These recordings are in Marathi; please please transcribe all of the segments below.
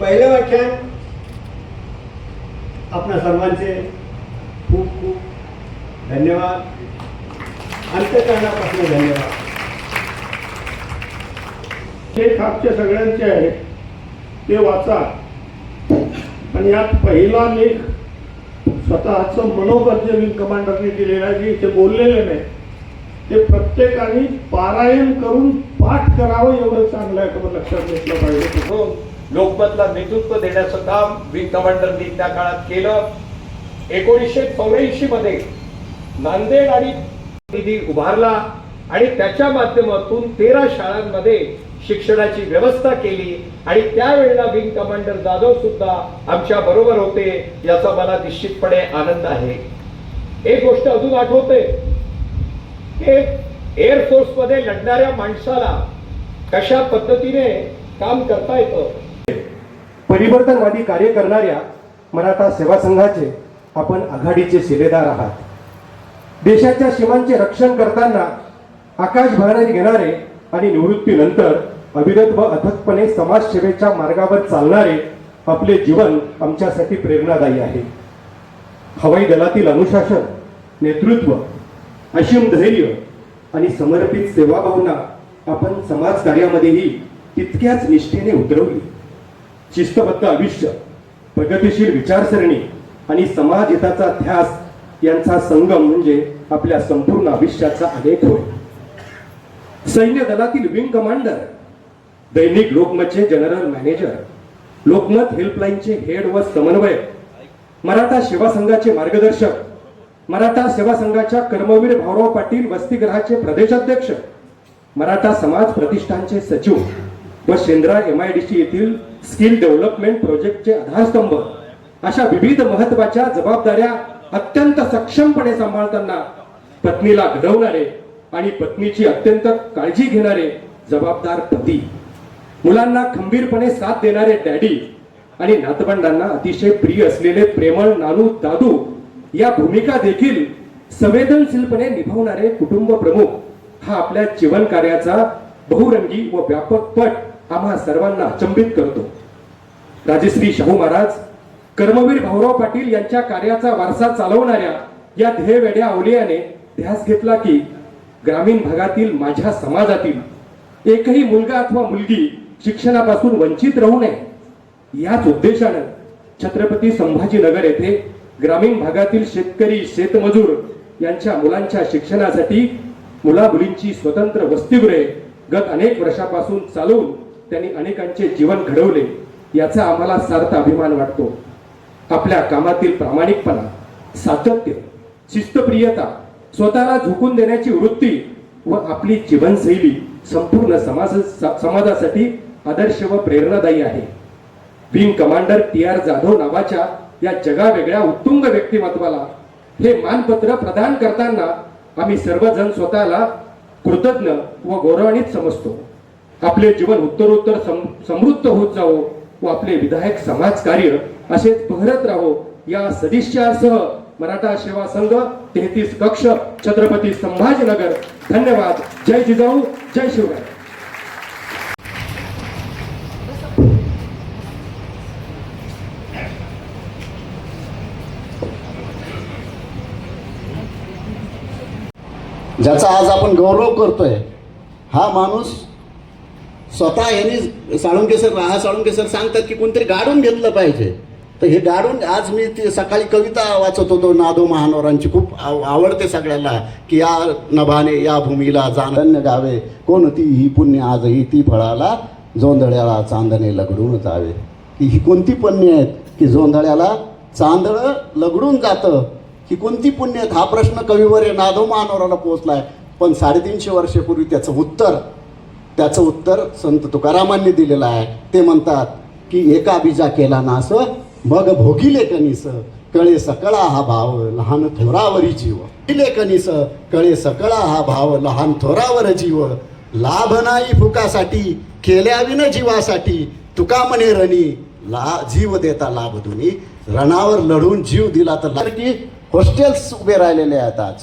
पहिलं व्याख्यान आपल्या सर्वांचे खूप खूप धन्यवाद. अंत्यकरणापासून धन्यवाद. हे खापचे सगळ्यांचे आहेत ते वाचा. आणि यात पहिला लेख स्वतःचं मनोगत जे विंग कमांडरने दिलेला आहे जे इथे बोललेले नाही. ते प्रत्येकाने पारायण करून पाठ करावं एवढं चांगलं आहे का लक्षात घेतलं पाहिजे. हो. लोकमतला नेतृत्व देण्याचं काम विंग कमांडरनी त्या काळात केलं. एकोणीसशे चौऱ्याऐंशी मध्ये नांदेड आणि निधी उभारला आणि त्याच्या माध्यमातून तेरा शाळांमध्ये शिक्षणाची व्यवस्था केली आणि त्यावेळेला विंग कमांडर जाधव सुद्धा आमच्या बरोबर होते याचा मला निश्चितपणे आनंद आहे. एक गोष्ट अजून आठवते की एअरफोर्समध्ये लढणाऱ्या माणसाला कशा पद्धतीने काम करता येतं? परिवर्तनवादी कार्य करणाऱ्या मराठा सेवा संघाचे आपण आघाडीचे शिलेदार आहात. देशाच्या सीमांचे रक्षण करताना आकाश भरारी घेणारे आणि निवृत्तीनंतर अविरत व अथकपणे समाजसेवेच्या मार्गावर चालणारे आपले जीवन आमच्यासाठी प्रेरणादायी आहे. हवाई दलातील अनुशासन नेतृत्व अशीम धैर्य आणि समर्पित सेवाभावना आपण समाजकार्यामध्येही तितक्याच निष्ठेने उतरवली. शिस्तबद्ध आयुष्य प्रगतिशील विचारसरणी आणि समाज हिताचा ध्यास यांचा संगम म्हणजे आपल्या संपूर्ण आयुष्याचा आलेख होय. सैन्य दलातील विंग कमांडर दैनिक लोकमतचे जनरल मॅनेजर लोकमत हेल्पलाईनचे हेड व समन्वयक मराठा सेवा संघाचे मार्गदर्शक मराठा सेवा संघाच्या कर्मवीर भाऊराव पाटील वसतिगृहाचे प्रदेशाध्यक्ष मराठा समाज प्रतिष्ठानचे सचिव व Shendra M I D C येथील स्किल डेव्हलपमेंट प्रोजेक्टचे आधारस्तंभ अशा विविध महत्त्वाच्या जबाबदाऱ्या अत्यंत सक्षमपणे सांभाळताना पत्नीला घडवणारे आणि पत्नीची अत्यंत काळजी घेणारे जबाबदार पती मुलांना खंबीरपणे साथ देणारे डॅडी आणि नातवंडांना अतिशय प्रिय असलेले प्रेमळ नानू दादू या भूमिका देखील संवेदनशीलपणे निभावणारे कुटुंब प्रमुख हा आपल्या जीवन कार्याचा बहुरंगी व व्यापक पट आम्हा सर्वांना अचंबित करतो. राजश्री शाहू महाराज कर्मवीर भाऊराव पाटील यांच्या कार्याचा वारसा चालवणाऱ्या या ध्येयवेड्या अवलियाने ध्यास घेतला की ग्रामीण भागातील माझ्या समाजातील एकही मुलगा अथवा मुलगी शिक्षणापासून वंचित राहू नये याच उद्देशानं छत्रपती संभाजीनगर येथे ग्रामीण भागातील शेतकरी शेतमजूर यांच्या मुलांच्या शिक्षणासाठी मुला मुलींची स्वतंत्र वसतिगृहे गत अनेक वर्षापासून चालवून त्यांनी अनेकांचे जीवन घडवले याचा आम्हाला सार्थ अभिमान वाटतो. आपल्या कामातील प्रामाणिकपणा सातत्य शिस्तप्रियता स्वतःला झुकून देण्याची वृत्ती व आपली जीवनशैली संपूर्ण समाज समाजासाठी आदर्श व प्रेरणादायी आहे. Wing commander T R Jadhav नावाच्या या जगावेगळ्या उत्तुंग व्यक्तिमत्वाला हे मानपत्र प्रदान करताना आम्ही सर्वजण स्वतःला कृतज्ञ व गौरवान्वित समजतो. आपले जीवन उत्तरोत्तर सम- समृद्ध होत जावो व आपले विधायक समाज कार्य असेच बहरत राहो. या सदिच्छासह मराठा सेवा संघ तेहतीस कक्ष छत्रपती संभाजीनगर. धन्यवाद. जय जिजाऊ. जय शिवराय. ज्याचा आज आपण गौरव करतोय हा माणूस स्वतः यांनी साळुंके सर राहा साळुंके सर सांगतात की कोणतरी गाडून घेतलं पाहिजे. तर हे गाडून आज मी ती सकाळी कविता वाचत होतो नादो महानोरांची. खूप आव- आवडते सगळ्यांना की या नभाने या भूमीला जाणन्य गावे. कोणती ही पुण्य आजही ती फळाला जोंधळ्याला चांदणे लगडून जावे. की ही कोणती पुण्य आहेत? की जोंधळ्याला चांदळं लगडून जातं? ही कोणती पुण्य आहेत? हा प्रश्न कवीवर नादो महानोराला पोहोचलाय. पण साडेतीनशे वर्षापूर्वी त्याचं उत्तर त्याचं उत्तर संत तुकारामांनी दिलेलं आहे. ते म्हणतात की एका बीजा केला नास मग भोगिले कनिस कळे सकळा हा भाव लहान थोरावरी जीव. भोगिले कनिस कळे सकळा हा भाव लहान थोरावर जीव. लाभ नाही फुकासाठी केल्याविन जीवासाठी. तुका म्हणे रणी ला जीव देता लाभ दुनी रणावर लढून जीव दिला तर की हॉस्टेल्स उभे राहिलेले आहेत आज.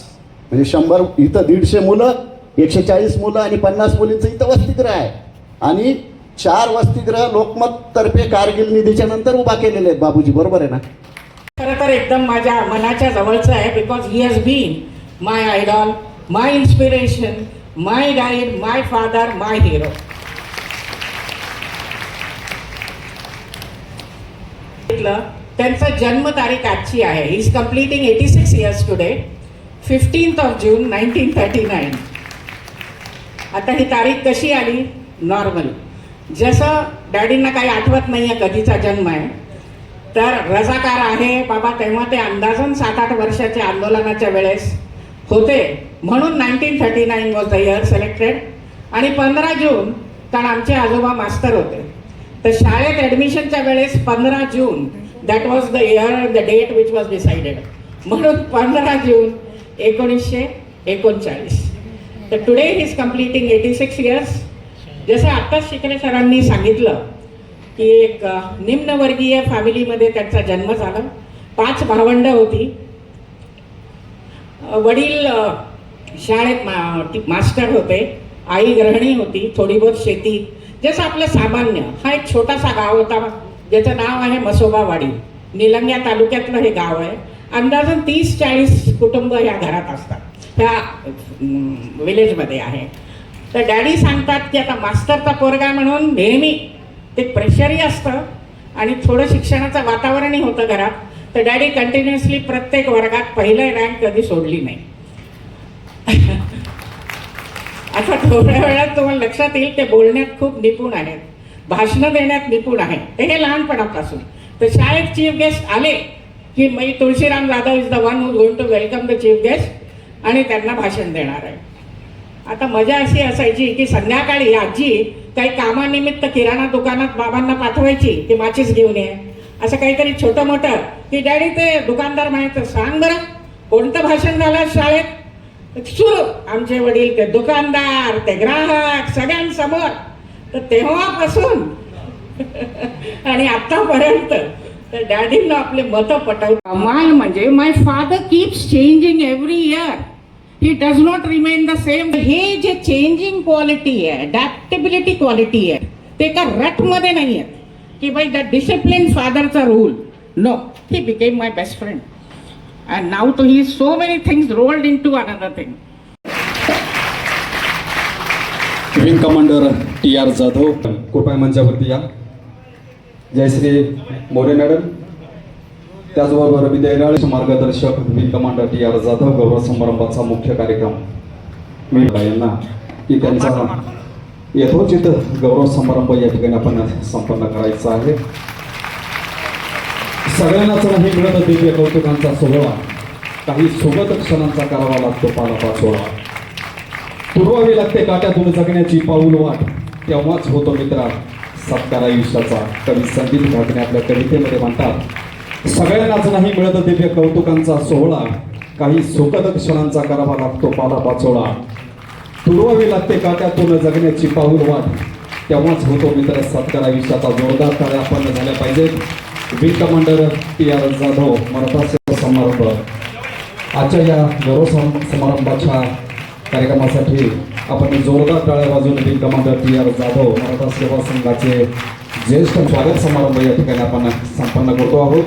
म्हणजे शंभर इथं दीडशे मुलं एकशे चाळीस मुलं आणि पन्नास मुलींचं इथं वसतिगृह आहे. आणि चार वसतिगृह लोकमत तर्फे कारगिल निधीच्या नंतर उभा केलेले आहेत बाबूजी. बरोबर आहे ना? खरं तर एकदम माझ्या मनाच्या जवळचं आहे because he has been my idol my inspiration my guide my father my hero त्यांचा जन्मतारीख आजची आहे. He is completing eighty six years today fifteenth of June nineteen thirty nine आता ही तारीख कशी आली? नॉर्मल जसं डॅडींना काही आठवत नाही आहे कधीचा जन्म आहे तर रजाकार आहे. बाबा तेव्हा ते अंदाजन सात आठ वर्षाच्या आंदोलनाच्या वेळेस होते. म्हणून nineteen thirty nine was the year selected आणि पंधरा जून कारण आमचे आजोबा मास्तर होते. तर शाळेत ॲडमिशनच्या वेळेस पंधरा जून that was the year the date which was decided म्हणून पंधरा जून एकोणीसशे एकोणचाळीस. तर today is completing eighty six years जसं आत्ताच शिकरे सरांनी सांगितलं की एक निम्नवर्गीय फॅमिलीमध्ये त्यांचा जन्म झाला. पाच भावंड होती. वडील शाळेत मा मास्टर होते. आई गृहिणी होती थोडी बहुत शेती. जसं आपलं सामान्य हा एक छोटासा गाव होता. ज्याचं नाव आहे मसोबावाडी. निलंग्या तालुक्यातलं हे गाव आहे. अंदाजन तीस चाळीस कुटुंब या घरात असतात. त्या विलेजमध्ये आहे. तर डॅडी सांगतात की आता मास्तरचा पोरगा म्हणून नेहमी ते प्रेशरही असतं आणि थोडं शिक्षणाचं वातावरणही होतं घरात. तर डॅडी कंटिन्युअसली प्रत्येक वर्गात पहिलं रँक कधी सोडली नाही. आता थोड्या वेळात तुम्हाला लक्षात येईल ते बोलण्यात खूप निपुण आहेत. भाषणं देण्यात निपुण आहे ते हे लहानपणापासून. तर शाळेत चीफ गेस्ट आले की मी Tulshiram Jadhav is the one who going to welcome the chief guest आणि त्यांना भाषण देणार आहे. आता मजा अशी असायची की संध्याकाळी आजी काही कामानिमित्त किराणा दुकानात बाबांना पाठवायची की माचीस घेऊन ये. असं काहीतरी छोटं मोठं की डॅडी ते दुकानदार म्हणायचं सांग बरं कोणतं भाषण झालं शाळेत? सुरू आमचे वडील ते दुकानदार ते ग्राहक सगळ्यांसमोर. तर तेव्हापासून आणि आतापर्यंत तर डॅडींना आपले मतं पटव कमाल म्हणजे my father keeps changing every year he does not remain the same हे जे चेंजिंग क्वालिटी आहे अडॅप्टेबिलिटी क्वालिटी आहे ते एका रटमध्ये नाही आहेत की by the discipline फादरचा rule no he became my best friend and now to he so many things rolled in to another thing wing commander T R Jadhav कृपया मंचावरती या. जयश्री मोरे मॅडम. त्याचबरोबर विद्यालय मार्गदर्शक wing commander T R Jadhav गौरव समारंभाचा मुख्य कार्यक्रम. यांना की त्यांचा यथोचित गौरव समारंभ या ठिकाणी आपण संपन्न करायचा आहे. सगळ्यांनाच नाही मिळत दिव्य कौतुकांचा सोहळा. काही सोबत क्षणांचा करावा लागतो पालापा सोहळा पुरवावी लागते काट्यातून जगण्याची पाऊल वाट. तेव्हाच होतो मित्रा सत्कार आयुष्याचा कवी संदीप घाटणे आपल्या कवितेमध्ये म्हणतात सगळ्यांनाच नाही मिळत दिव्य कौतुकांचा सोहळा. काही सुखद क्षणांचा करावा लागतो पाला पाचोळा. तुरवावी लागते काट्यातून जगण्याची पाऊल वाट तेव्हाच होतो मित्र सत्कार आयुष्याचा जोरदार टाळ्या आपण झाल्या पाहिजेत wing commander T R Jadhav Maratha समारंभ. आजच्या या गौरव समारंभाच्या कार्यक्रमासाठी आपण जोरदार टाळ्या वाजवून wing commander T R Jadhav Maratha Seva संघाचे ज्येष्ठ स्वागत समारंभ या ठिकाणी आपण संपन्न करतो आहोत.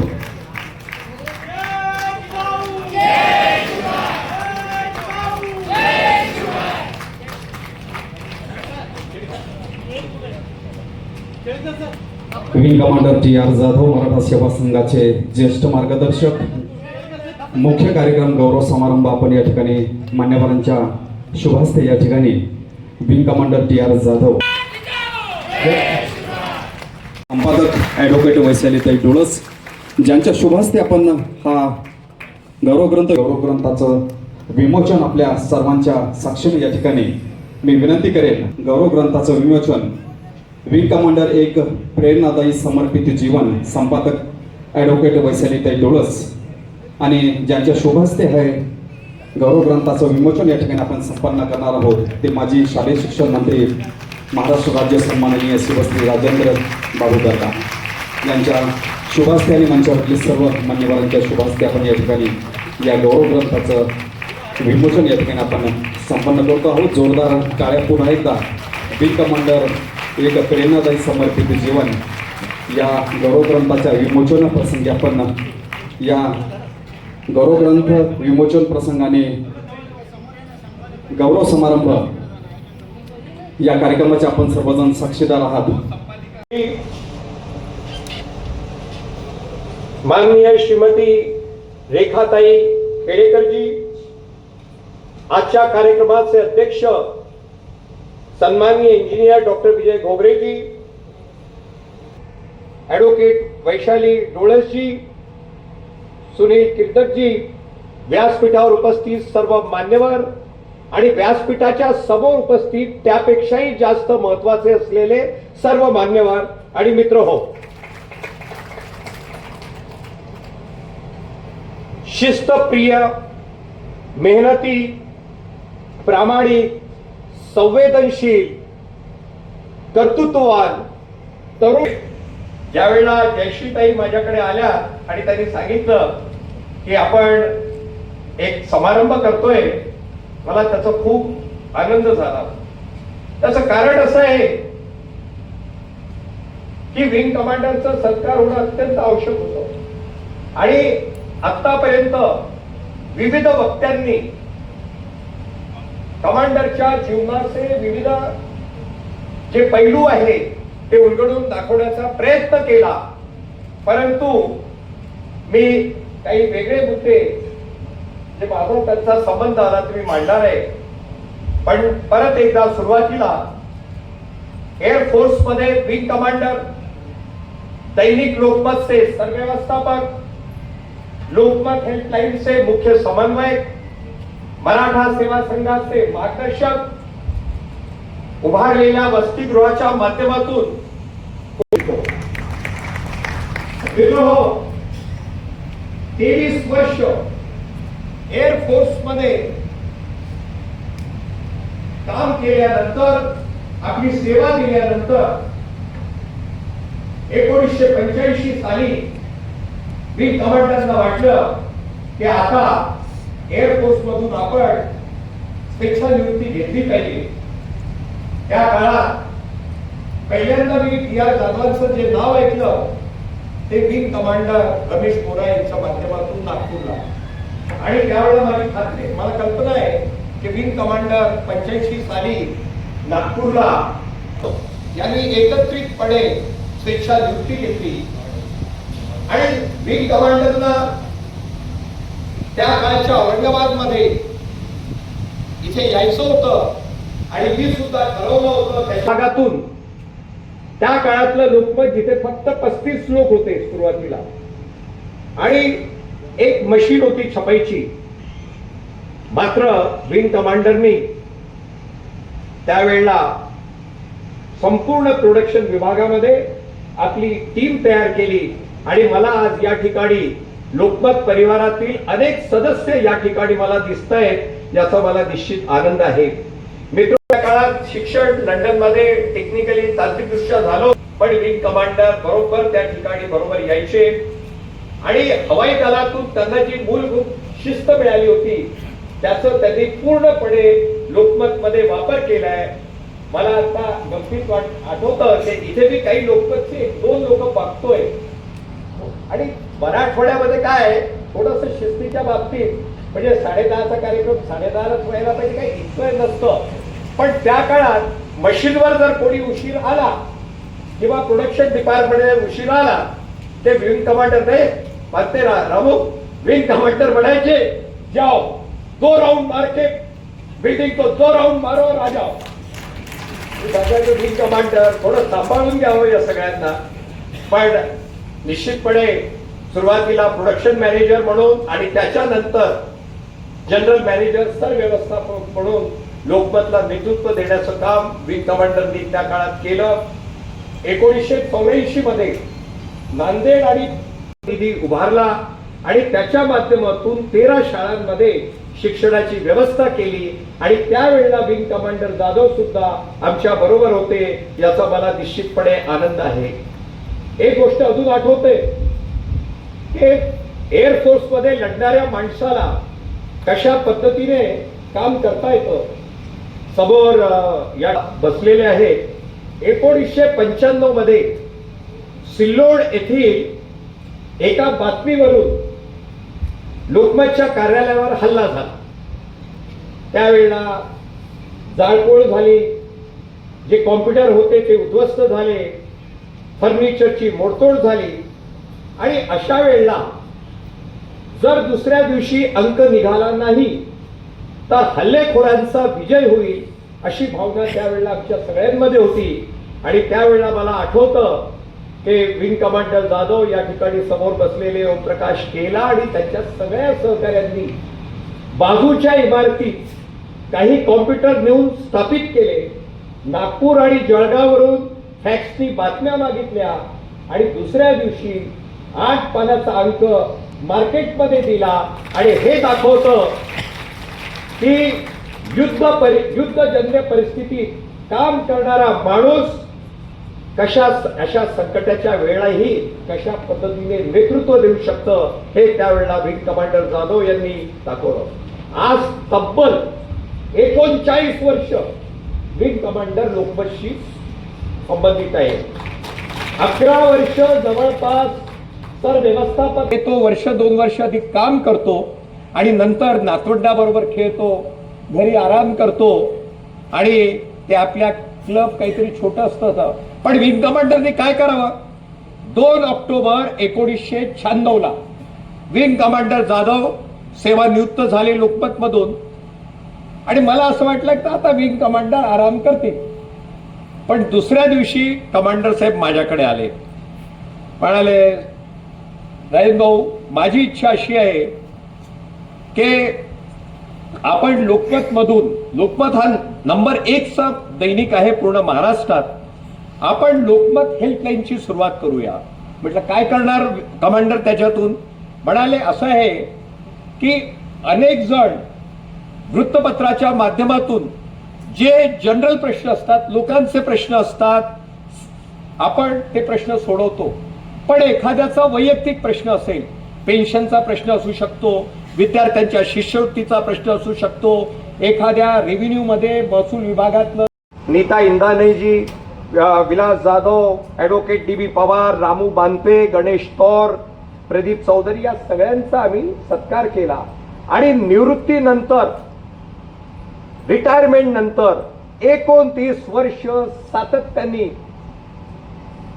Wing commander T R Jadhav Maratha Seva संघाचे ज्येष्ठ मार्गदर्शक. मुख्य कार्यक्रम गौरव समारंभ आपण या ठिकाणी मान्यवरांच्या शुभास्ते या ठिकाणी. Wing commander T R Jadhav. संपादक ॲडव्होकेट वैशालीताई डोळस ज्यांच्या शुभास्ते आपण हा गौरवग्रंथ गौरवग्रंथाचं विमोचन आपल्या सर्वांच्या साक्षीने या ठिकाणी मी विनंती करेन. गौरवग्रंथाचं विमोचन विंग कमांडर एक प्रेरणादायी समर्पित जीवन संपादक ॲडव्होकेट वैशालीताई डोळस आणि ज्यांच्या शुभहस्ते आहे गौरव ग्रंथाचं विमोचन या ठिकाणी आपण संपन्न करणार आहोत. ते माजी शालेय शिक्षण मंत्री महाराष्ट्र राज्य सन्माननीय शिवश्री राजेंद्र बाबू यांच्या शुभहस्ते आणि मंचावरतील सर्व मान्यवरांच्या शुभहस्ते आपण या ठिकाणी या गौरव ग्रंथाचं विमोचन या ठिकाणी आपण संपन्न करतो आहोत. जोरदार टाळ्या पुन्हा एकदा विंग कमांडर एक प्रेरणादायी समर्पित जीवन या गौरवग्रंथाच्या विमोचन प्रसंगी आपण या गौरवग्रंथ विमोचन प्रसंगाने गौरव समारंभ या कार्यक्रमाचे आपण सर्वजण साक्षीदार आहात. माननीय श्रीमती रेखाताई खेडेकरजी आजच्या कार्यक्रमाचे अध्यक्ष सन्माननीय engineer doctor Vijay Ghobreji advocate Vaishali Dolasji Sunil Kirtakji व्यासपीठावर उपस्थित सर्व मान्यवर आणि व्यासपीठाच्या समोर उपस्थित त्यापेक्षाही जास्त महत्त्वाचे असलेले सर्व मान्यवर आणि मित्र हो. शिस्तप्रिय मेहनती प्रामाणिक संवेदनशील कर्तृत्ववान तरुण. ज्यावेळेला जयश्रीताई माझ्याकडे आल्या आणि त्यांनी सांगितलं की आपण एक समारंभ करतोय मला त्याचा खूप आनंद झाला. त्याचं कारण असं आहे की विंग कमांडरचा सत्कार होणं अत्यंत आवश्यक होतं. आणि आतापर्यंत विविध वक्त्यांनी कमांडरच्या जीवनाचे विविध जे पैलू आहे ते उलगडून दाखवण्याचा प्रयत्न केला. परंतु मी काही वेगळे मुद्दे जे माझा त्यांचा संबंध आला ते मी मांडणार आहे. पण परत एकदा सुरुवातीला एअरफोर्समध्ये विंग कमांडर दैनिक लोकमतचे सरव्यवस्थापक लोकमत हेल्पलाईनचे मुख्य समन्वयक मराठा सेवा संघाचे मार्गदर्शक उभारलेल्या वसतिगृहाच्या माध्यमातून तेवीस वर्ष एअरफोर्समध्ये काम केल्यानंतर आपली सेवा दिल्यानंतर एकोणीसशे पंच्याऐंशी साली मी कमांडरना वाटलं की आता एअरफोर्स मधून आपण स्वेच्छा निवृत्ती घेतली पाहिजे. त्या काळात पहिल्यांदा मी टी आर जाधवांचं जे नाव ऐकलं ते विंग कमांडर रमेश मोरा यांच्या माध्यमातून नागपूरला. आणि त्यावेळेला माझी खात्री मला कल्पना आहे की विंग कमांडर पंच्याऐंशी साली नागपूरला यांनी एकत्रितपणे स्वेच्छानिवृत्ती घेतली. आणि विंग कमांडरना त्या काळच्या औरंगाबादमध्ये इथे यायचं होतं आणि मी सुद्धा ठरवलं होतं त्या भागातून. त्या काळातलं लोकमत जिथे फक्त पस्तीस लोक होते सुरुवातीला. आणि एक मशीन होती छपाईची. मात्र विंग कमांडरनी त्यावेळेला संपूर्ण प्रोडक्शन विभागामध्ये आपली टीम तयार केली आणि मला आज या ठिकाणी लोकमत परिवारातील अनेक सदस्य या ठिकाणी मला दिसत आहेत याचा मला निश्चित आनंद आहे. मित्र काळात शिक्षण लंडनमध्ये टेक्निकली तांत्रिकदृष्ट्या झालो पण विंग कमांडर बरोबर त्या ठिकाणी बरोबर यायचे. आणि हवाई दलातून त्यांना जी मूलभूत शिस्त मिळाली होती त्याचं त्यांनी पूर्णपणे लोकमत मध्ये वापर केलाय. मला आता गंभीर वाट आठवतं इथे मी काही लोकमतचे दोन लोक बघतोय आणि मराठवाड्यामध्ये काय थोडस शिस्तीच्या बाबतीत म्हणजे साडेदहाचा कार्यक्रम साडेदहालाच व्हायला पाहिजे काही इतकं नसतं. पण त्या काळात मशीनवर जर कोणी उशीर आला किंवा प्रोडक्शन डिपार्टमेंट उशीर आला ते विंग कमांडर ते म्हणते रा रामू विंग कमांडर म्हणायचे जाओ दो राऊंड मारके बिल्डिंग तो दो राऊंड मारो राजाओ विंग कमांडर थोडं सांभाळून घ्यावं या सगळ्यांना. पण निश्चितपणे सुरुवातीला प्रोडक्शन मॅनेजर म्हणून आणि त्याच्यानंतर जनरल मॅनेजर सर व्यवस्थापक म्हणून लोकमतला नेतृत्व देण्याचं काम विंग कमांडरनी त्या काळात केलं. एकोणीसशे चौऱ्याऐंशी मध्ये नांदेड आणि निधी उभारला आणि त्याच्या माध्यमातून तेरा शाळांमध्ये शिक्षणाची व्यवस्था केली आणि त्यावेळेला विंग कमांडर जाधव सुद्धा आमच्या बरोबर होते याचा मला निश्चितपणे आनंद आहे. एक गोष्ट अजून आठवते. हे एअरफोर्समध्ये लढणाऱ्या माणसाला कशा पद्धतीने काम करता येतं? समोर या बसलेले आहेत. एकोणीसशे पंच्याण्णवमध्ये सिल्लोड येथील एका बातमीवरून लोकमतच्या कार्यालयावर हल्ला झाला. त्यावेळेला जाळपोळ झाली. जे कॉम्प्युटर होते ते उद्ध्वस्त झाले. फर्निचरची मोडतोड झाली. आणि अशा वेळेला जर दुसऱ्या दिवशी अंक निघाला नाही तर हल्लेखोरांचा विजय होईल अशी भावना त्यावेळेला आमच्या सगळ्यांमध्ये होती. आणि त्यावेळेला मला आठवतं हे विंग कमांडर जाधव या ठिकाणी समोर बसलेले ओमप्रकाश केला आणि त्यांच्या सगळ्या सहकाऱ्यांनी बाजूच्या इमारतीत काही कॉम्प्युटर नेऊन स्थापित केले. नागपूर आणि जळगाववरून फॅक्सनी बातम्या मागितल्या आणि दुसऱ्या दिवशी आठ पानाचा अंक मार्केटमध्ये दिला आणि हे दाखवतं की युद्ध परि युद्धजन्य परिस्थितीत काम करणारा माणूस कशा अशा संकटाच्या वेळाही कशा पद्धतीने नेतृत्व देऊ शकतं हे त्यावेळेला विंग कमांडर जाधव यांनी दाखवलं. आज तब्बल एकोणचाळीस वर्ष विंग कमांडर लोकमतशी संबंधित आहे. अकरा वर्ष जवळपास तर व्यवस्थापक येतो वर्ष दोन वर्ष अधिक काम करतो आणि नंतर नातवंडाबरोबर खेळतो घरी आराम करतो आणि ते आपल्या क्लब काहीतरी छोटं असतं पण विंग कमांडरने काय करावं? दोन ऑक्टोबर एकोणीसशे शहाण्णवला विंग कमांडर जाधव सेवानिवृत्त झाले लोकमतमधून. आणि मला असं वाटलं की आता विंग कमांडर आराम करतील. पण दुसऱ्या दिवशी कमांडर साहेब माझ्याकडे आले. म्हणाले राजेंद्र भाऊ माझी इच्छा अशी आहे की आपण लोकमतमधून लोकमत हा नंबर एकचा दैनिक आहे पूर्ण महाराष्ट्रात. आपण लोकमत हेल्पलाईनची सुरुवात करूया. म्हटलं काय करणार कमांडर त्याच्यातून? म्हणाले असं आहे की अनेक जण वृत्तपत्राच्या माध्यमातून जे जनरल प्रश्न असतात लोकांचे प्रश्न असतात आपण ते प्रश्न सोडवतो. पण एखाद्याचा वैयक्तिक प्रश्न असेल पेन्शनचा प्रश्न असू शकतो विद्यार्थ्यांच्या शिष्यवृत्तीचा प्रश्न असू शकतो एखाद्या रेव्हेन्यू मध्ये महसूल विभागातलं Nita इंदानेजी Vilas Jadhav advocate D B Pawar Ramu Bante Ganesh Taur Pradeep Chaudhari या सगळ्यांचा आम्ही सत्कार केला. आणि निवृत्तीनंतर रिटायरमेंट नंतर एकोणतीस वर्ष सातत्याने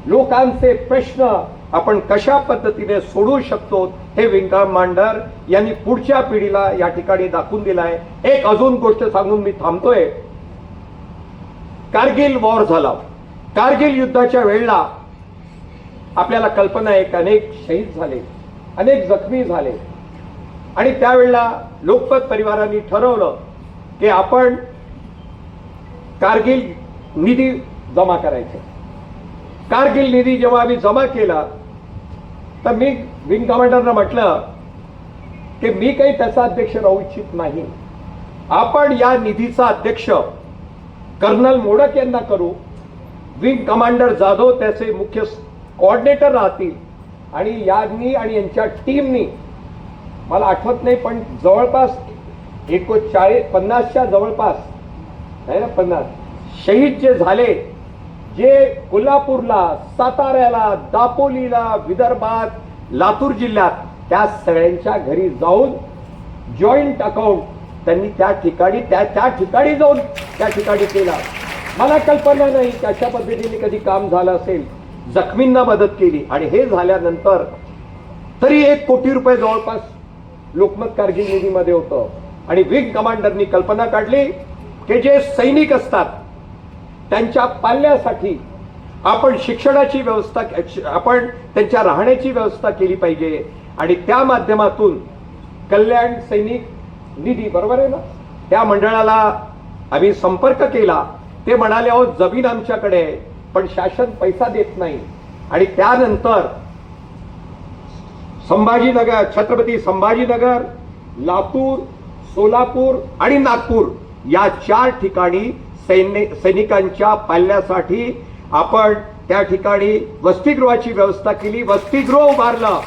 लोकांचे प्रश्न आपण कशा पद्धतीने सोडू शकतो हे विंग मांडर यांनी पुढच्या पिढीला या ठिकाणी दाखवून दिलं आहे एक अजून गोष्ट सांगून मी थांबतोय. कारगिल वॉर झाला. कारगिल युद्धाच्या वेळेला आपल्याला कल्पना आहे की अनेक शहीद झाले अनेक जखमी झाले. आणि त्यावेळेला लोकपत परिवारांनी ठरवलं की आपण कारगिल निधी जमा करायचे कारगिल निधी जेव्हा आम्ही जमा केला तर मी विंग कमांडरनं म्हटलं की मी काही त्याचा अध्यक्ष राहू इच्छित नाही. आपण या निधीचा अध्यक्ष कर्नल मोडक यांना करू. विंग कमांडर जाधव त्याचे मुख्य कोऑर्डिनेटर राहतील. आणि यांनी आणि यांच्या टीमनी मला आठवत नाही पण जवळपास एकोणचाळीस पन्नासच्या जवळपास आहे ना पन्नास शहीद जे झाले जे कोल्हापूरला साताऱ्याला दापोलीला विदर्भात लातूर जिल्ह्यात त्या सगळ्यांच्या घरी जाऊन जॉईंट अकाउंट त्यांनी त्या ठिकाणी त्या त्या ठिकाणी जाऊन त्या ठिकाणी केला. मला कल्पना नाही की अशा पद्धतीने कधी काम झालं असेल. जखमींना मदत केली आणि हे झाल्यानंतर तरी एक कोटी रुपये जवळपास लोकमत कारगिल निधीमध्ये होतं. आणि विंग कमांडरनी कल्पना काढली की जे सैनिक असतात त्यांच्या पाल्यासाठी आपण शिक्षणाची व्यवस्था आपण त्यांच्या राहण्याची व्यवस्था केली पाहिजे. आणि त्या माध्यमातून कल्याण सैनिक निधी बरोबर आहे ना? त्या मंडळाला आम्ही संपर्क केला. ते म्हणाले अहो जमीन आमच्याकडे आहे पण शासन पैसा देत नाही. आणि त्यानंतर संभाजीनगर छत्रपती संभाजीनगर लातूर सोलापूर आणि नागपूर या चार ठिकाणी सैन्य सैनिकांच्या पाल्यासाठी आपण त्या ठिकाणी वसतिगृहाची व्यवस्था केली. वसतिगृह उभारलं.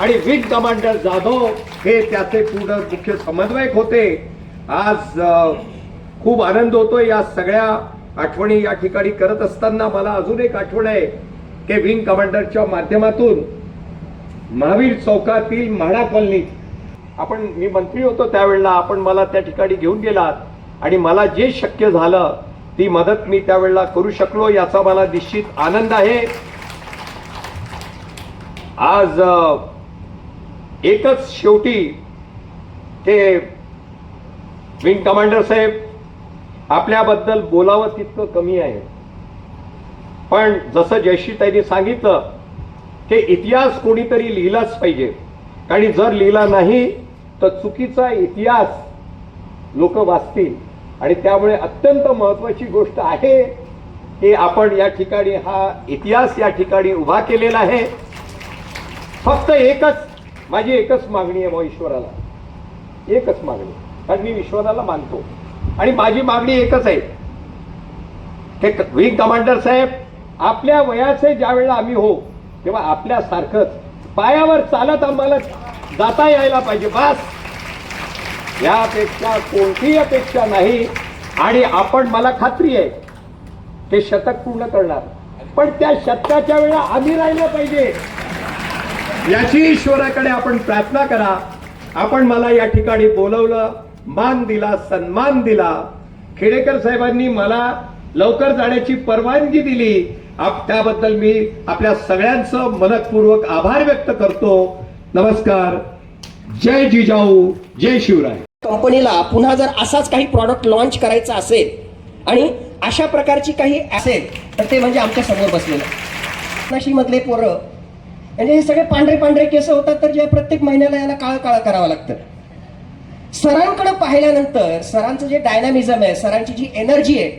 आणि विंग कमांडर जाधव हे त्याचे पूर्ण मुख्य समन्वयक होते. आज खूप आनंद होतो या सगळ्या आठवणी या ठिकाणी करत असताना मला अजून एक आठवण आहे की विंग कमांडरच्या माध्यमातून महावीर चौकातील म्हाडा कॉलनी आपण मी मंत्री होतो त्यावेळेला आपण मला त्या ठिकाणी घेऊन गेलात. आणि मला जे शक्य झालं ती मदत मी त्यावेळेला करू शकलो याचा मला निश्चित आनंद आहे. आज एकच शेवटी ते विंग कमांडर साहेब आपल्याबद्दल बोलावं तितकं कमी आहे. पण जसं जयशी त्यांनी सांगितलं ते इतिहास कोणीतरी लिहिलाच पाहिजे. आणि जर लिहिला नाही तर चुकीचा इतिहास लोक वाचतील. आणि त्यामुळे अत्यंत महत्वाची गोष्ट आहे की आपण या ठिकाणी हा इतिहास या ठिकाणी उभा केलेला आहे. फक्त एकच माझी एकच मागणी आहे मग ईश्वराला एकच मागणी. कारण मी ईश्वराला मानतो. आणि माझी मागणी एकच आहे. हे विंग कमांडर साहेब आपल्या वयाचे ज्या वेळेला आम्ही हो तेव्हा आपल्यासारखंच पायावर चालत आम्हाला जाता यायला पाहिजे. बस! यापेक्षा कोणतीही अपेक्षा नाही आणि आपण मला खात्री आहे ते शतक पूर्ण करणार. पण त्या शतकाच्या वेळा आम्ही राहिलं पाहिजे. याची ईश्वराकडे आपण प्रार्थना करा. आपण मला या ठिकाणी बोलवलं मान दिला सन्मान दिला. खेडेकर साहेबांनी मला लवकर जाण्याची परवानगी दिली. त्याबद्दल मी आपल्या सगळ्यांचं मनपूर्वक आभार व्यक्त करतो. नमस्कार. जय जिजाऊ जय शिवराय. कंपनीला पुन्हा जर असाच काही प्रॉडक्ट लॉन्च करायचा असेल आणि अशा प्रकारची काही असेल तर ते म्हणजे आमच्यासमोर बसलेलं नाशिकमधले पोरं म्हणजे हे सगळे पांढरे पांढरे केस होतात तर जे प्रत्येक महिन्याला याला काळं काळं करावं लागतं. सरांकडे पाहिल्यानंतर सरांचं जे डायनामिझम आहे सरांची जी एनर्जी आहे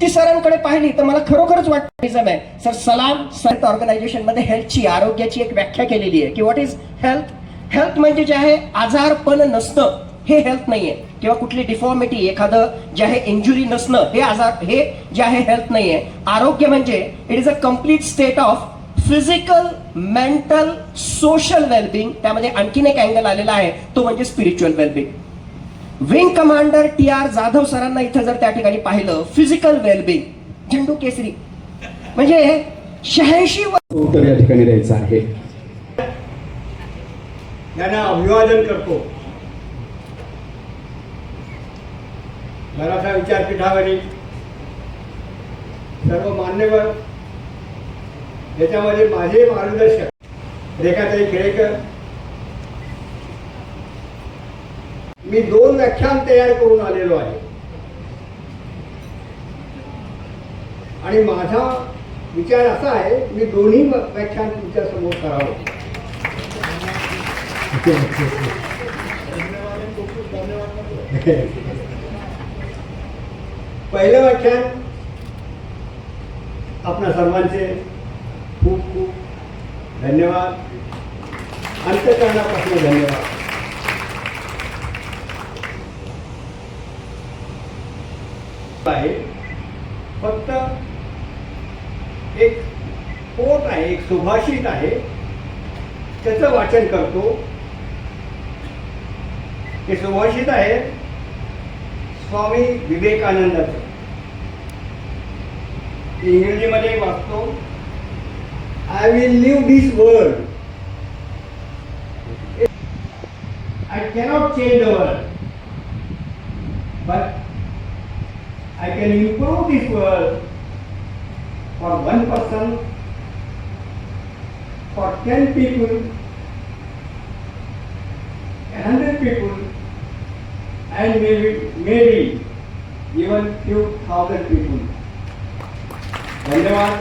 ती सरांकडे पाहिली तर मला खरोखरच वाटतं आहे. सर सलाम सर ऑर्गनायझेशनमध्ये हेल्थची आरोग्याची एक व्याख्या केलेली आहे की व्हॉट इज हेल्थ हेल्थ म्हणजे जे आहे आजारपण नसतं. हे हेल्थ नाहीये. किंवा कुठली डिफॉर्मिटी एखादं जे आहे इंजुरी नसणं हे आजार हे जे आहे हेल्थ नाहीये. आरोग्य म्हणजे it is a complete state of physical mental social wellbeing त्यामध्ये आणखीन एक अँगल आलेला आहे. तो म्हणजे spiritual wellbeing wing commander T R Jadhav सरांना इथं जर त्या ठिकाणी पाहिलं फिजिकल वेलबिंग झेंडू केसरी. म्हणजे शहाऐंशी उत्तर या ठिकाणी द्यायचं आहे. अभिवादन करतो मराठा विचारपीठावरील सर्व मान्यवर याच्यामध्ये माझे मार्गदर्शक रेखाताई खेडेकर मी दोन व्याख्यान तयार करून आलेलो आहे. आणि माझा विचार असा आहे मी दोन्ही व्याख्यान तुमच्यासमोर करावं. पहिलं व्याख्यान आपल्या सर्वांचे खूप खूप धन्यवाद. अंत्यकरणापासून धन्यवाद. आहे. फक्त एक पोट आहे एक सुभाषित आहे. त्याचं वाचन करतो. हे सुभाषित आहे. स्वामी विवेकानंदाचं. इंग्रजीमध्ये वाचतो I will live this world I cannot change the world but I can improve this world for one person, for ten people, a hundred people, and maybe, maybe even few thousand people. धन्यवाद.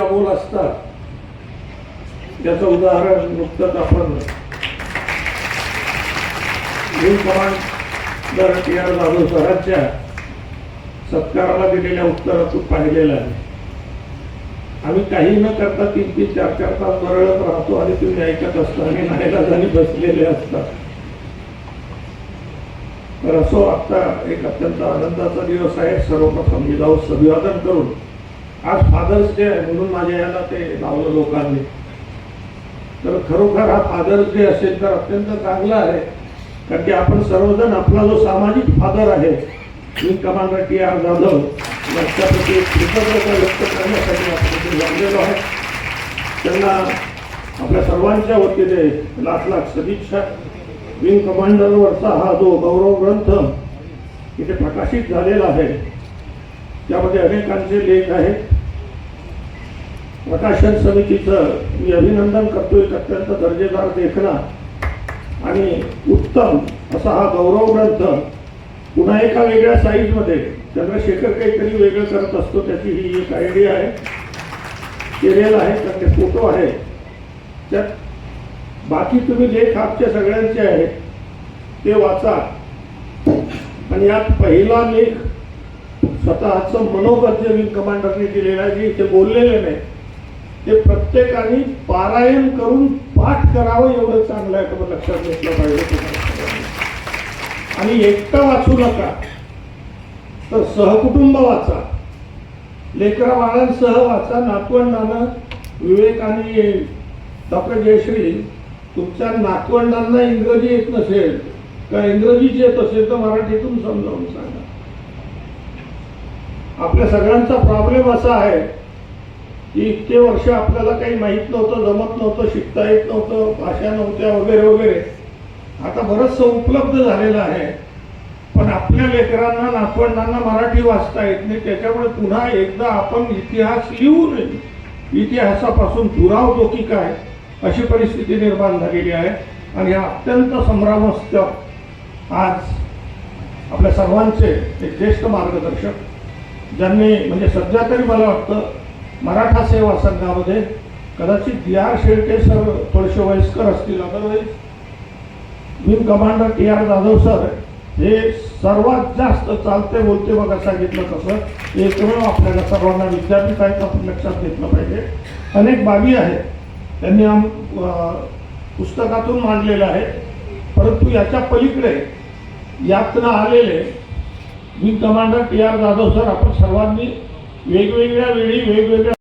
कबूल असतात त्याचं उदाहरण नुकतंच आपण wing commander T R Jadhav सरांच्या सत्काराला दिलेल्या उत्तरातून पाहिलेलं आहे. आम्ही काही न करता तीन तीन चार चार तास बरळत राहतो आणि तुम्ही ऐकत असता आणि नाईलाजाने बसलेले असतात तर असो आत्ता एक अत्यंत आनंदाचा दिवस आहे. सर्वप्रथम मी जाऊ अभिवादन करून आज फादर्स डे आहे म्हणून माझ्या याला ते लावलं लोकांनी. तर खरोखर हा फादर्स डे असेल तर अत्यंत चांगला आहे. कारण की आपण सर्वजण आपला जो सामाजिक फादर आहे मी कमांडर टी आर जाधव यांच्याप्रती कृतज्ञता व्यक्त करण्यासाठी आपण जमलेलो आहे. त्यांना आपल्या सर्वांच्या वतीने लाख लाख सदिच्छा विंग कमांडरवरचा हा जो गौरव ग्रंथ इथे प्रकाशित झालेला आहे त्यामध्ये अनेकांचे लेख आहेत. प्रकाशन समितीचं मी अभिनंदन करतो एक अत्यंत दर्जेदार देखणा आणि उत्तम असा हा गौरव ग्रंथ पुन्हा एका वेगळ्या साईजमध्ये चंद्रशेखर काहीतरी वेगळं करत असतो त्याची ही एक आयडिया आहे. केलेला आहे त्याचे फोटो आहे. त्यात बाकी तुम्ही लेख आपच्या सगळ्यांचे आहेत ते वाचा. आणि यात पहिला लेख स्वतःचं मनोगत जे विंग कमांडरने दिलेलं आहे जे इथे बोललेले नाही. ते प्रत्येकाने पारायण करून पाठ करावं एवढं चांगलं आहे तुम्हाला लक्षात घेतलं पाहिजे. आणि एकटा वाचू नका तर सहकुटुंब वाचा. लेकरा बाळांसह वाचा नातवंडानं विवेक आणि डॉक्टर जयश्री तुमच्या नातवंडांना इंग्रजी येत नसेल का इंग्रजीच येत असेल तर मराठीतून समजावून सांगा. आपल्या सगळ्यांचा प्रॉब्लेम असा आहे की इतके वर्ष आपल्याला काही माहीत नव्हतं जमत नव्हतं शिकता येत नव्हतं भाषा नव्हत्या वगैरे वगैरे. आता बरंचसं उपलब्ध झालेलं आहे. पण आपल्या लेकरांना नातवंडांना मराठी वाचता येत नाही. त्याच्यामुळे पुन्हा एकदा आपण इतिहास लिहू नये इतिहासापासून दुरावतो की काय अशी परिस्थिती निर्माण झालेली आहे. आणि या अत्यंत संभ्रामस्थ आज आपल्या सर्वांचे एक ज्येष्ठ मार्गदर्शक ज्यांनी म्हणजे सध्या तरी मला वाटतं मराठा सेवा संघामध्ये कदाचित डी आर शेळके सर थोडेसे वयस्कर असतील otherwise wing commander T R Jadhav sir हे सर्वात जास्त चालते बोलते बघा सांगितलं तसं. एकमेव आपल्याला सर्वांना विद्यापीठ आहेत आपण लक्षात घेतलं पाहिजे. अनेक बाबी आहेत. त्यांनी पुस्तकातून मांडलेलं आहे. परंतु याच्या पलीकडे यातनं आलेले wing commander T R Jadhav sir आपण सर्वांनी वेगवेगळ्या वेळी वेगवेगळ्या